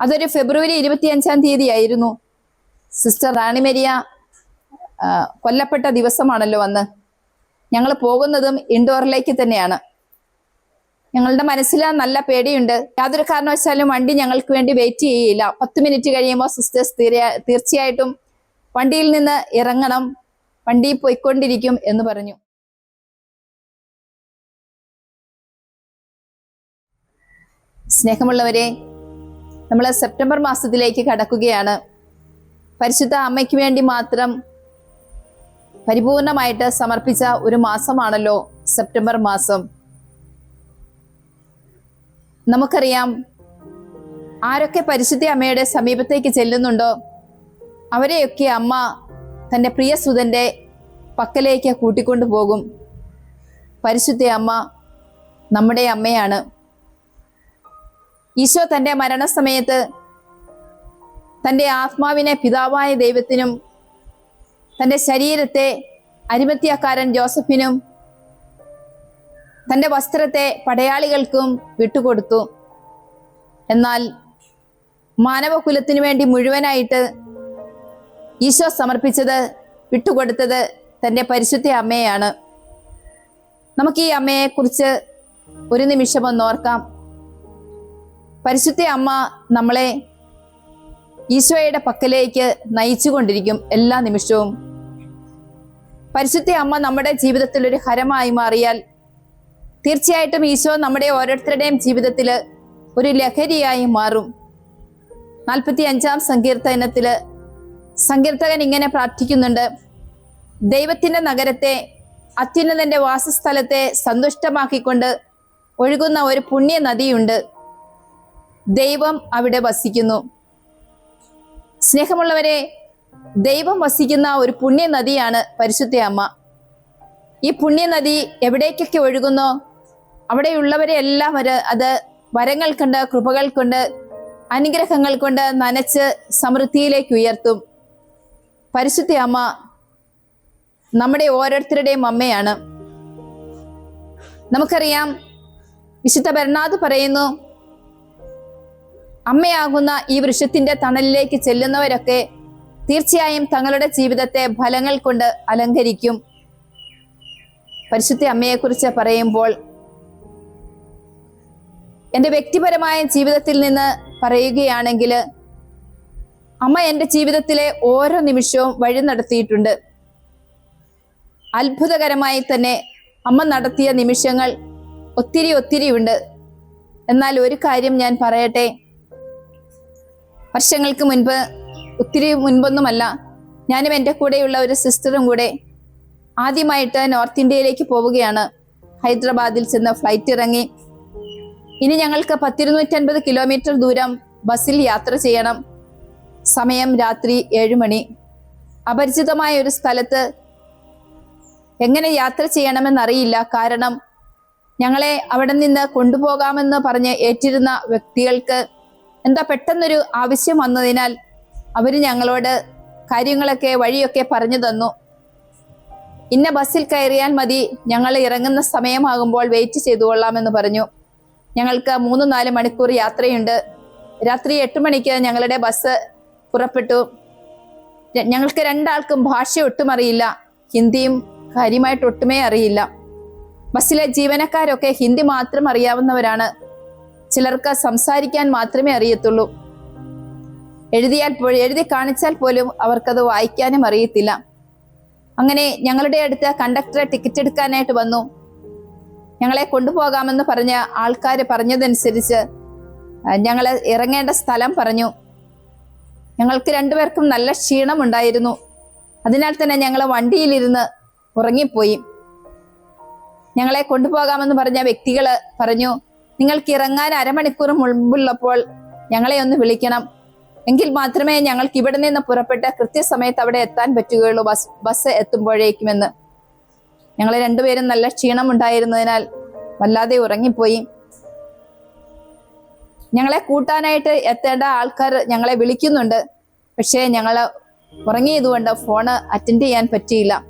അതൊരു ഫെബ്രുവരി ഇരുപത്തിയഞ്ചാം തീയതി ആയിരുന്നു സിസ്റ്റർ റാണിമരിയ കൊല്ലപ്പെട്ട ദിവസമാണല്ലോ അന്ന്. ഞങ്ങൾ പോകുന്നതും ഇൻഡോറിലേക്ക് തന്നെയാണ്. ഞങ്ങളുടെ മനസ്സിൽ നല്ല പേടിയുണ്ട്. യാതൊരു കാരണവശാലും വണ്ടി ഞങ്ങൾക്ക് വേണ്ടി വെയിറ്റ് ചെയ്യില്ല. പത്ത് മിനിറ്റ് കഴിയുമ്പോൾ സിസ്റ്റേഴ്സ് തീർച്ചയായിട്ടും വണ്ടിയിൽ നിന്ന് ഇറങ്ങണം. വണ്ടി പോയിക്കൊണ്ടിരിക്കും എന്ന് പറഞ്ഞു. സ്നേഹമുള്ളവരെ നമ്മൾ സെപ്റ്റംബർ മാസത്തിലേക്ക് കടക്കുകയാണ്. പരിശുദ്ധ അമ്മയ്ക്ക് വേണ്ടി മാത്രം പരിപൂർണമായിട്ട് സമർപ്പിച്ച ഒരു മാസമാണല്ലോ സെപ്റ്റംബർ മാസം. നമുക്കറിയാം ആരൊക്കെ പരിശുദ്ധ അമ്മയുടെ സമീപത്തേക്ക് ചെല്ലുന്നുണ്ടോ? അവരെയൊക്കെ അമ്മ തന്റെ പ്രിയ സുതന്റെ പക്കലേക്ക് കൂട്ടിക്കൊണ്ടു പോകും പരിശുദ്ധ അമ്മ നമ്മുടെ അമ്മയാണ്. ഈശോ തന്റെ മരണസമയത്ത് തന്റെ ആത്മാവിനെ പിതാവായ ദൈവത്തിനും തന്റെ ശരീരത്തെ അരിമത്യക്കാരൻ ജോസഫിനും തന്റെ വസ്ത്രത്തെ പടയാളികൾക്കും വിട്ടുകൊടുത്തു. എന്നാൽ മാനവകുലത്തിനു വേണ്ടി മുഴുവനായിട്ട് ഈശോ സമർപ്പിച്ചത് വിട്ടുകൊടുത്തത് തന്റെ പരിശുദ്ധ അമ്മയാണ് നമുക്ക് ഈ അമ്മയെ കുറിച്ച് ഒരു നിമിഷം ഒന്ന് ഓർക്കാം. പരിശുദ്ധ അമ്മ നമ്മളെ ഈശോയുടെ പക്കലേക്ക് നയിച്ചുകൊണ്ടിരിക്കും എല്ലാ നിമിഷവും. പരിശുദ്ധ അമ്മ നമ്മുടെ ജീവിതത്തിൽ ഒരു ഹരമായി മാറിയാൽ തീർച്ചയായിട്ടും ഈശോ നമ്മുടെ ഓരോരുത്തരുടെയും ജീവിതത്തിൽ ഒരു ലഹരിയായി മാറും. നാൽപ്പത്തി അഞ്ചാം സങ്കീർത്തനത്തിൽ സങ്കീർത്തകൻ ഇങ്ങനെ പ്രാർത്ഥിക്കുന്നുണ്ട്. ദൈവത്തിന്റെ നഗരത്തെ അത്യുന്നതന്റെ വാസസ്ഥലത്തെ സന്തുഷ്ടമാക്കിക്കൊണ്ട് ഒഴുകുന്ന ഒരു പുണ്യ നദിയുണ്ട് ദൈവം അവിടെ വസിക്കുന്നു. സ്നേഹമുള്ളവരെ ദൈവം വസിക്കുന്ന ഒരു പുണ്യനദിയാണ് പരിശുദ്ധ അമ്മ. ഈ പുണ്യനദി എവിടേക്കൊക്കെ ഒഴുകുന്നോ? അവിടെയുള്ളവരെ എല്ലാം വരെ അത് വരങ്ങൾ കൊണ്ട് കൃപകൾ കൊണ്ട് അനുഗ്രഹങ്ങൾ കൊണ്ട് നനച്ച് സമൃദ്ധിയിലേക്ക് ഉയർത്തും. പരിശുദ്ധ അമ്മ നമ്മുടെ ഓരോരുത്തരുടെയും അമ്മയാണ്. നമുക്കറിയാം വിശുദ്ധ ബർണാദ് പറയുന്നു അമ്മയാകുന്ന ഈ വൃക്ഷത്തിന്റെ തണലിലേക്ക് ചെല്ലുന്നവരൊക്കെ തീർച്ചയായും തങ്ങളുടെ ജീവിതത്തെ ഫലങ്ങൾ കൊണ്ട് അലങ്കരിക്കും. പരിശുദ്ധ അമ്മയെക്കുറിച്ച് പറയുമ്പോൾ എന്റെ വ്യക്തിപരമായ ജീവിതത്തിൽ നിന്ന് പറയുകയാണെങ്കിൽ അമ്മ എന്റെ ജീവിതത്തിലെ ഓരോ നിമിഷവും വഴി നടത്തിയിട്ടുണ്ട്. അത്ഭുതകരമായി തന്നെ അമ്മ നടത്തിയ നിമിഷങ്ങൾ ഒത്തിരി ഒത്തിരി ഉണ്ട് എന്നാൽ ഒരു കാര്യം ഞാൻ പറയട്ടെ. വർഷങ്ങൾക്ക് മുൻപ് ഒത്തിരി മുൻപൊന്നുമല്ല ഞാനും എന്റെ കൂടെയുള്ള ഒരു സിസ്റ്ററും കൂടെ ആദ്യമായിട്ട് നോർത്ത് ഇന്ത്യയിലേക്ക് പോവുകയാണ്. ഹൈദരാബാദിൽ ചെന്ന് ഫ്ലൈറ്റ് ഇറങ്ങി. ഇനി ഞങ്ങൾക്ക് പത്തിരുന്നൂറ്റൻപത് കിലോമീറ്റർ ദൂരം ബസ്സിൽ യാത്ര ചെയ്യണം. സമയം രാത്രി ഏഴു മണി. അപരിചിതമായ ഒരു സ്ഥലത്ത് എങ്ങനെ യാത്ര ചെയ്യണമെന്നറിയില്ല. കാരണം ഞങ്ങളെ അവിടെ നിന്ന് കൊണ്ടുപോകാമെന്ന് പറഞ്ഞ് ഏറ്റിരുന്ന വ്യക്തികൾക്ക് എന്താ പെട്ടെന്നൊരു ആവശ്യം വന്നതിനാൽ അവർ ഞങ്ങളോട് കാര്യങ്ങളൊക്കെ വഴിയൊക്കെ പറഞ്ഞു തന്നു. ഇന്ന ബസ്സിൽ കയറിയാൽ മതി. ഞങ്ങൾ ഇറങ്ങുന്ന സമയമാകുമ്പോൾ വെയിറ്റ് ചെയ്തു കൊള്ളാമെന്ന് പറഞ്ഞു. ഞങ്ങൾക്ക് മൂന്ന് നാല് മണിക്കൂർ യാത്രയുണ്ട്. രാത്രി എട്ട് മണിക്ക് ഞങ്ങളുടെ ബസ് പുറപ്പെട്ടു. ഞങ്ങൾക്ക് രണ്ടാൾക്കും ഭാഷ ഒട്ടും അറിയില്ല. ഹിന്ദിയും കാര്യമായിട്ട് ഒട്ടുമേ അറിയില്ല. ബസ്സിലെ ജീവനക്കാരൊക്കെ ഹിന്ദി മാത്രം അറിയാവുന്നവരാണ്. ചിലർക്ക് സംസാരിക്കാൻ മാത്രമേ അറിയത്തുള്ളൂ. എഴുതിയാൽ എഴുതി കാണിച്ചാൽ പോലും അവർക്കത് വായിക്കാനും അറിയത്തില്ല. അങ്ങനെ ഞങ്ങളുടെ അടുത്ത് കണ്ടക്ടറെ ടിക്കറ്റ് എടുക്കാനായിട്ട് വന്നു. ഞങ്ങളെ കൊണ്ടുപോകാമെന്ന് പറഞ്ഞ ആൾക്കാർ പറഞ്ഞതനുസരിച്ച് ഞങ്ങൾ ഇറങ്ങേണ്ട സ്ഥലം പറഞ്ഞു. ഞങ്ങൾക്ക് രണ്ടുപേർക്കും നല്ല ക്ഷീണമുണ്ടായിരുന്നു. അതിനാൽ തന്നെ ഞങ്ങൾ വണ്ടിയിലിരുന്ന് ഉറങ്ങിപ്പോയി. ഞങ്ങളെ കൊണ്ടുപോകാമെന്ന് പറഞ്ഞ വ്യക്തികൾ പറഞ്ഞു നിങ്ങൾക്ക് ഇറങ്ങാൻ അരമണിക്കൂർ മുൻപുള്ളപ്പോൾ ഞങ്ങളെ ഒന്ന് വിളിക്കണം. എങ്കിൽ മാത്രമേ ഞങ്ങൾക്ക് ഇവിടെ നിന്ന് പുറപ്പെട്ട് കൃത്യസമയത്ത് അവിടെ എത്താൻ പറ്റുകയുള്ളൂ. ബസ് ബസ് എത്തുമ്പോഴേക്കുമെന്ന്. ഞങ്ങൾ രണ്ടുപേരും നല്ല ക്ഷീണം ഉണ്ടായിരുന്നതിനാൽ വല്ലാതെ ഉറങ്ങിപ്പോയി. ഞങ്ങളെ കൂട്ടാനായിട്ട് എത്തേണ്ട ആൾക്കാർ ഞങ്ങളെ വിളിക്കുന്നുണ്ട്. പക്ഷേ ഞങ്ങൾ ഉറങ്ങിയതുകൊണ്ട് ഫോണ് അറ്റൻഡ് ചെയ്യാൻ പറ്റിയില്ല.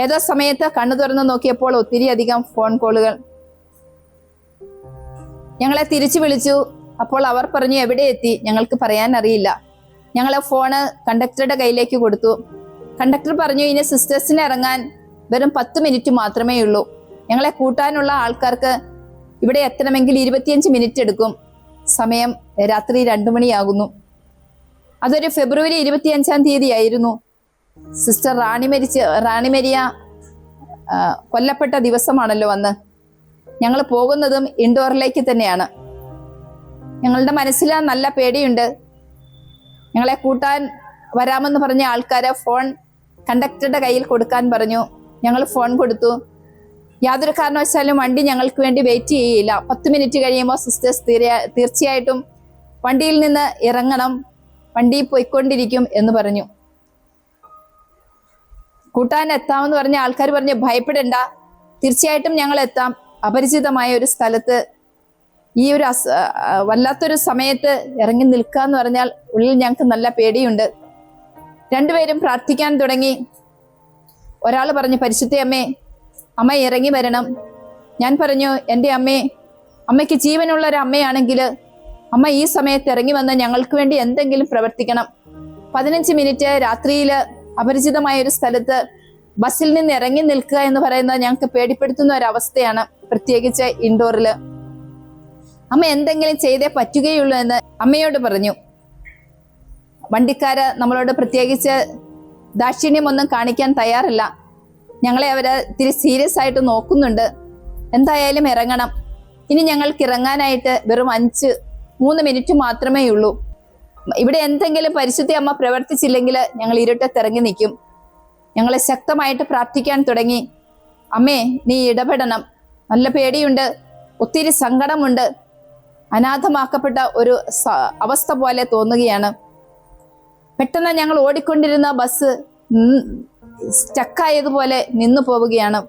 ഏതോ സമയത്ത് കണ്ണു തുറന്ന് നോക്കിയപ്പോൾ ഒത്തിരി അധികം ഫോൺ കോളുകൾ ഞങ്ങളെ തിരിച്ചു വിളിച്ചു. അപ്പോൾ അവർ പറഞ്ഞു എവിടെ എത്തി? ഞങ്ങൾക്ക് പറയാൻ അറിയില്ല. ഞങ്ങളെ ഫോണ് കണ്ടക്ടറുടെ കയ്യിലേക്ക് കൊടുത്തു. കണ്ടക്ടർ പറഞ്ഞു ഇനി സിസ്റ്റേഴ്സിന് ഇറങ്ങാൻ വെറും പത്ത് മിനിറ്റ് മാത്രമേ ഉള്ളൂ. ഞങ്ങളെ കൂട്ടാനുള്ള ആൾക്കാർക്ക് ഇവിടെ എത്തണമെങ്കിൽ ഇരുപത്തിയഞ്ച് മിനിറ്റ് എടുക്കും. സമയം രാത്രി രണ്ടു മണിയാകുന്നു. അതൊരു ഫെബ്രുവരി ഇരുപത്തിയഞ്ചാം തീയതി ആയിരുന്നു സിസ്റ്റർ റാണി മരിച്ച് റാണി മരിയ കൊല്ലപ്പെട്ട ദിവസമാണല്ലോ അന്ന്. ഞങ്ങൾ പോകുന്നതും ഇൻഡോറിലേക്ക് തന്നെയാണ്. ഞങ്ങളുടെ മനസ്സിൽ നല്ല പേടിയുണ്ട്. ഞങ്ങളെ കൂട്ടാൻ വരാമെന്ന് പറഞ്ഞ ആൾക്കാരെ ഫോൺ കണ്ടക്ടറുടെ കയ്യിൽ കൊടുക്കാൻ പറഞ്ഞു. ഞങ്ങൾ ഫോൺ കൊടുത്തു. യാതൊരു കാരണവശാലും വണ്ടി ഞങ്ങൾക്ക് വേണ്ടി വെയിറ്റ് ചെയ്യില്ല. പത്ത് മിനിറ്റ് കഴിയുമ്പോൾ സിസ്റ്റേഴ്സ് തീർച്ചയായിട്ടും വണ്ടിയിൽ നിന്ന് ഇറങ്ങണം. വണ്ടി പോയിക്കൊണ്ടിരിക്കും എന്ന് പറഞ്ഞു. കൂട്ടാൻ എത്താമെന്ന് പറഞ്ഞ ആൾക്കാർ പറഞ്ഞു ഭയപ്പെടണ്ട. തീർച്ചയായിട്ടും ഞങ്ങൾ എത്താം. അപരിചിതമായ ഒരു സ്ഥലത്ത് ഈ ഒരു വല്ലാത്തൊരു സമയത്ത് ഇറങ്ങി നിൽക്കുക എന്ന് പറഞ്ഞാൽ ഉള്ളിൽ ഞങ്ങൾക്ക് നല്ല പേടിയുണ്ട്. രണ്ടുപേരും പ്രാർത്ഥിക്കാൻ തുടങ്ങി. ഒരാൾ പറഞ്ഞു പരിശുദ്ധ അമ്മേ അമ്മ ഇറങ്ങി വരണം. ഞാൻ പറഞ്ഞു എന്റെ അമ്മേ അമ്മയ്ക്ക് ജീവനുള്ള ഒരു അമ്മയാണെങ്കിൽ അമ്മ ഈ സമയത്ത് ഇറങ്ങി വന്ന് ഞങ്ങൾക്ക് വേണ്ടി എന്തെങ്കിലും പ്രവർത്തിക്കണം. പതിനഞ്ച് മിനിറ്റ് രാത്രിയിൽ അപരിചിതമായ ഒരു സ്ഥലത്ത് ബസ്സിൽ നിന്ന് ഇറങ്ങി നിൽക്കുക എന്ന് പറയുന്നത് ഞങ്ങൾക്ക് പേടിപ്പെടുത്തുന്ന ഒരു അവസ്ഥയാണ് പ്രത്യേകിച്ച് ഇൻഡോറിൽ അമ്മ എന്തെങ്കിലും ചെയ്തേ പറ്റുകയുള്ളൂ എന്ന് അമ്മയോട് പറഞ്ഞു. വണ്ടിക്കാര് നമ്മളോട് പ്രത്യേകിച്ച് ദാക്ഷിണ്യമൊന്നും കാണിക്കാൻ തയ്യാറില്ല. ഞങ്ങളെ അവർ ഇത്തിരി സീരിയസ് ആയിട്ട് നോക്കുന്നുണ്ട്. എന്തായാലും ഇറങ്ങണം. ഇനി ഞങ്ങൾക്ക് ഇറങ്ങാനായിട്ട് വെറും അഞ്ച് മൂന്ന് മിനിറ്റ് മാത്രമേ ഉള്ളൂ. ഇവിടെ എന്തെങ്കിലും പരിശുദ്ധി അമ്മ പ്രവർത്തിച്ചില്ലെങ്കിൽ ഞങ്ങൾ ഇരുട്ടത്തിറങ്ങി നിൽക്കും. ഞങ്ങളെ ശക്തമായിട്ട് പ്രാർത്ഥിക്കാൻ തുടങ്ങി. അമ്മേ നീ ഇടപെടണം. നല്ല പേടിയുണ്ട്. ഒത്തിരി സങ്കടമുണ്ട്. അനാഥമാക്കപ്പെട്ട ഒരു അവസ്ഥ പോലെ തോന്നുകയാണ്. പെട്ടെന്ന് ഞങ്ങൾ ഓടിക്കൊണ്ടിരുന്ന ബസ് സ്റ്റക്കായതുപോലെ നിന്നു പോവുകയാണ്.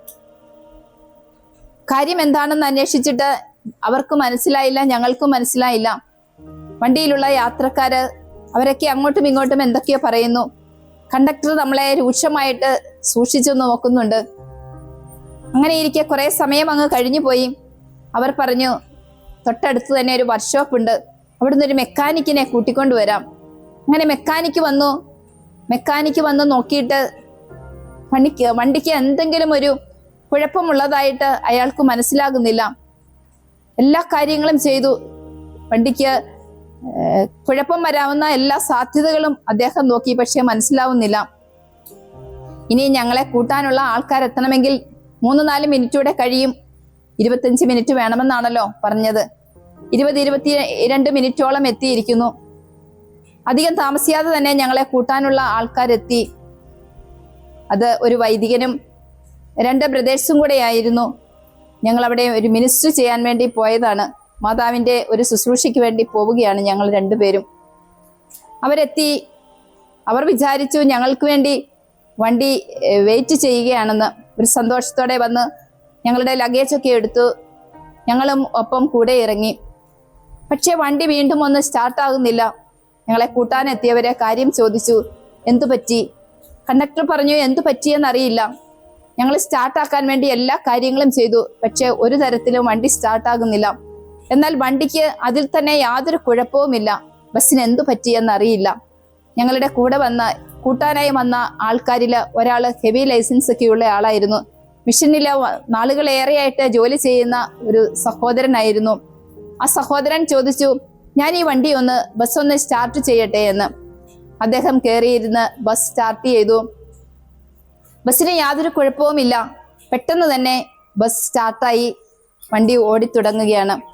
കാര്യം എന്താണെന്ന് അന്വേഷിച്ചിട്ട് അവർക്ക് മനസ്സിലായില്ല ഞങ്ങൾക്കും മനസ്സിലായില്ല. വണ്ടിയിലുള്ള യാത്രക്കാര് അവരൊക്കെ അങ്ങോട്ടും ഇങ്ങോട്ടും എന്തൊക്കെയോ പറയുന്നു. കണ്ടക്ടർ നമ്മളെ രൂക്ഷമായിട്ട് സൂക്ഷിച്ചു നോക്കുന്നുണ്ട്. അങ്ങനെ ഇരിക്കെ കുറെ സമയം അങ്ങ് കഴിഞ്ഞു പോയി. അവർ പറഞ്ഞു തൊട്ടടുത്ത് തന്നെ ഒരു വർക്ക്ഷോപ്പ് ഉണ്ട്. അവിടുന്ന് ഒരു മെക്കാനിക്കിനെ കൂട്ടിക്കൊണ്ടുവരാം അങ്ങനെ മെക്കാനിക്ക് വന്നു. മെക്കാനിക്ക് വന്ന് നോക്കിയിട്ട് വണ്ടിക്ക് വണ്ടിക്ക് എന്തെങ്കിലും ഒരു കുഴപ്പമുള്ളതായിട്ട് അയാൾക്ക് മനസ്സിലാകുന്നില്ല. എല്ലാ കാര്യങ്ങളും ചെയ്തു. വണ്ടിക്ക് കുഴപ്പം വരാവുന്ന എല്ലാ സാധ്യതകളും അദ്ദേഹം നോക്കി പക്ഷേ മനസ്സിലാവുന്നില്ല. ഇനി ഞങ്ങളെ കൂട്ടാനുള്ള ആൾക്കാർ ആൾക്കാരെത്തണമെങ്കിൽ മൂന്ന് നാല് മിനിറ്റ് കൂടെ കഴിയും. ഇരുപത്തഞ്ച് മിനിറ്റ് വേണമെന്നാണല്ലോ പറഞ്ഞത്. ഇരുപത് ഇരുപത്തി രണ്ട് മിനിറ്റോളം എത്തിയിരിക്കുന്നു. അധികം താമസിയാതെ തന്നെ ഞങ്ങളെ കൂട്ടാനുള്ള ആൾക്കാരെത്തി. അത് ഒരു വൈദികനും രണ്ട് ബ്രദേഴ്സും കൂടെയായിരുന്നു. ഞങ്ങൾ അവിടെ ഒരു മിനിസ്റ്റർ ചെയ്യാൻ വേണ്ടി പോയതാണ്. മാതാവിന്റെ ഒരു ശുശ്രൂഷയ്ക്ക് വേണ്ടി പോവുകയാണ് ഞങ്ങൾ രണ്ടുപേരും. അവരെത്തി. അവർ വിചാരിച്ചു ഞങ്ങൾക്ക് വേണ്ടി വണ്ടി വെയിറ്റ് ചെയ്യുകയാണെന്ന്. ഒരു സന്തോഷത്തോടെ വന്ന് ഞങ്ങളുടെ ലഗേജൊക്കെ എടുത്തു. ഞങ്ങളും ഒപ്പം കൂടെ ഇറങ്ങി. പക്ഷേ വണ്ടി വീണ്ടും ഒന്ന് സ്റ്റാർട്ടാകുന്നില്ല ഞങ്ങളെ കൂട്ടാനെത്തിയവരെ കാര്യം ചോദിച്ചു. എന്തു പറ്റി? കണ്ടക്ടർ പറഞ്ഞു എന്തു പറ്റിയെന്നറിയില്ല. ഞങ്ങൾ സ്റ്റാർട്ടാക്കാൻ വേണ്ടി എല്ലാ കാര്യങ്ങളും ചെയ്തു. പക്ഷേ ഒരു തരത്തിലും വണ്ടി സ്റ്റാർട്ടാകുന്നില്ല എന്നാൽ വണ്ടിക്ക് അതിൽ തന്നെ യാതൊരു കുഴപ്പവുമില്ല. ബസ്സിന് എന്തു പറ്റിയെന്നറിയില്ല ഞങ്ങളുടെ കൂടെ വന്ന കൂട്ടാനായി വന്ന ആൾക്കാരിൽ ഒരാൾ ഹെവി ലൈസൻസ് ഒക്കെ ഉള്ള ആളായിരുന്നു. മിഷനിൽ നാളുകളേറെയായിട്ട് ജോലി ചെയ്യുന്ന ഒരു സഹോദരനായിരുന്നു. ആ സഹോദരൻ ചോദിച്ചു ഞാൻ ഈ വണ്ടി ഒന്ന് ബസ് ഒന്ന് സ്റ്റാർട്ട് ചെയ്യട്ടെ എന്ന്. അദ്ദേഹം കയറിയിരുന്ന് ബസ് സ്റ്റാർട്ട് ചെയ്തു. ബസ്സിന് യാതൊരു കുഴപ്പവുമില്ല. പെട്ടെന്ന് തന്നെ ബസ് സ്റ്റാർട്ടായി. വണ്ടി ഓടിത്തുടങ്ങുകയാണ്.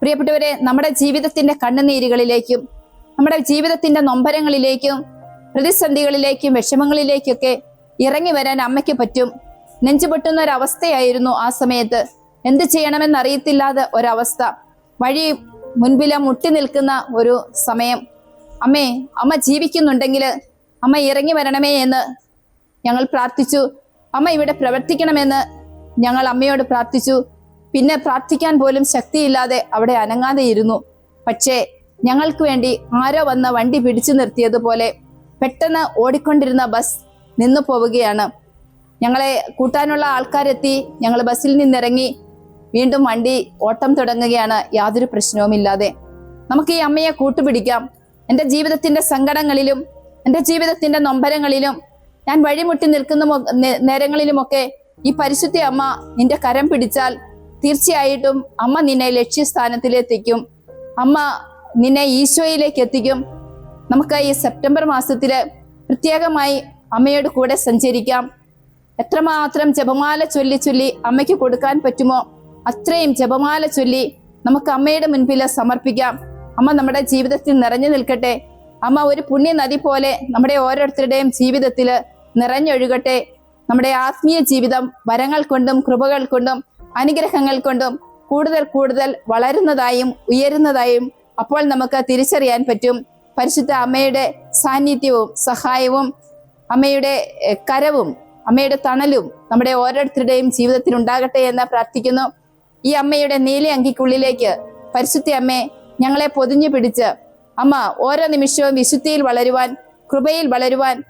പ്രിയപ്പെട്ടവരെ നമ്മുടെ ജീവിതത്തിന്റെ കണ്ണുനീരുകളിലേക്കും നമ്മുടെ ജീവിതത്തിന്റെ നൊമ്പരങ്ങളിലേക്കും പ്രതിസന്ധികളിലേക്കും വിഷമങ്ങളിലേക്കൊക്കെ ഇറങ്ങി വരാൻ അമ്മയ്ക്ക് പറ്റും. നെഞ്ചുപൊട്ടുന്ന ഒരവസ്ഥയായിരുന്നു ആ സമയത്ത്. എന്ത് ചെയ്യണമെന്ന് അറിയത്തില്ലാതെ ഒരവസ്ഥ. വഴി മുൻപിലെ മുട്ടി നിൽക്കുന്ന ഒരു സമയം. അമ്മേ അമ്മ ജീവിക്കുന്നുണ്ടെങ്കിൽ അമ്മ ഇറങ്ങി വരണമേ എന്ന് ഞങ്ങൾ പ്രാർത്ഥിച്ചു. അമ്മ ഇവിടെ പ്രവർത്തിക്കണമെന്ന് ഞങ്ങൾ അമ്മയോട് പ്രാർത്ഥിച്ചു. പിന്നെ പ്രാർത്ഥിക്കാൻ പോലും ശക്തിയില്ലാതെ അവിടെ അനങ്ങാതെ ഇരുന്നു പക്ഷേ ഞങ്ങൾക്ക് വേണ്ടി ആരോ വന്ന വണ്ടി പിടിച്ചു നിർത്തിയതുപോലെ പെട്ടെന്ന് ഓടിക്കൊണ്ടിരുന്ന ബസ് നിന്നു പോവുകയാണ്. ഞങ്ങളെ കൂട്ടാനുള്ള ആൾക്കാരെത്തി ഞങ്ങൾ ബസ്സിൽ നിന്നിറങ്ങി വീണ്ടും വണ്ടി ഓട്ടം തുടങ്ങുകയാണ്. യാതൊരു പ്രശ്നവുമില്ലാതെ. നമുക്ക് ഈ അമ്മയെ കൂട്ടുപിടിക്കാം. എന്റെ ജീവിതത്തിന്റെ സങ്കടങ്ങളിലും എന്റെ ജീവിതത്തിന്റെ നൊമ്പരങ്ങളിലും ഞാൻ വഴിമുട്ടി നിൽക്കുന്ന നേരങ്ങളിലുമൊക്കെ ഈ പരിശുദ്ധി അമ്മ നിന്റെ കരം പിടിച്ചാൽ തീർച്ചയായിട്ടും അമ്മ നിന്നെ ലക്ഷ്യസ്ഥാനത്തിലെത്തിക്കും. അമ്മ നിന്നെ ഈശോയിലേക്ക് എത്തിക്കും നമുക്ക് ഈ സെപ്റ്റംബർ മാസത്തിൽ പ്രത്യേകമായി അമ്മയോട് കൂടെ സഞ്ചരിക്കാം. എത്രമാത്രം ജപമാല ചൊല്ലി ചൊല്ലി അമ്മയ്ക്ക് കൊടുക്കാൻ പറ്റുമോ അത്രയും ജപമാല ചൊല്ലി നമുക്ക് അമ്മയുടെ മുൻപിൽ സമർപ്പിക്കാം. അമ്മ നമ്മുടെ ജീവിതത്തിൽ നിറഞ്ഞു നിൽക്കട്ടെ. അമ്മ ഒരു പുണ്യ നദി പോലെ നമ്മുടെ ഓരോരുത്തരുടെയും ജീവിതത്തിൽ നിറഞ്ഞൊഴുകട്ടെ. നമ്മുടെ ആത്മീയ ജീവിതം വരങ്ങൾ കൊണ്ടും കൃപകൾ കൊണ്ടും അനുഗ്രഹങ്ങൾ കൊണ്ടും കൂടുതൽ കൂടുതൽ വളരുന്നതായും ഉയരുന്നതായും അപ്പോൾ നമുക്ക് തിരിച്ചറിയാൻ പറ്റും. പരിശുദ്ധ അമ്മയുടെ സാന്നിധ്യവും സഹായവും അമ്മയുടെ കരവും അമ്മയുടെ തണലും നമ്മുടെ ഓരോരുത്തരുടെയും ജീവിതത്തിൽ ഉണ്ടാകട്ടെ എന്ന് പ്രാർത്ഥിക്കുന്നു. ഈ അമ്മയുടെ നീല അങ്കിക്കുള്ളിലേക്ക് പരിശുദ്ധ അമ്മയെ ഞങ്ങളെ പൊതിഞ്ഞു പിടിച്ച് അമ്മ ഓരോ നിമിഷവും വിശുദ്ധിയിൽ വളരുവാൻ കൃപയിൽ വളരുവാൻ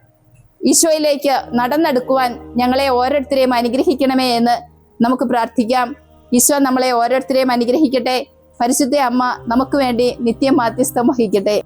ഈശോയിലേക്ക് നടന്നെടുക്കുവാൻ ഞങ്ങളെ ഓരോരുത്തരെയും അനുഗ്രഹിക്കണമേ എന്ന് നമുക്ക് പ്രാർത്ഥിക്കാം. ഈശോ നമ്മളെ ഓരോരുത്തരെയും അനുഗ്രഹിക്കട്ടെ. പരിശുദ്ധ അമ്മ നമുക്ക് വേണ്ടി നിത്യം മാധ്യസ്ഥം വഹിക്കട്ടെ.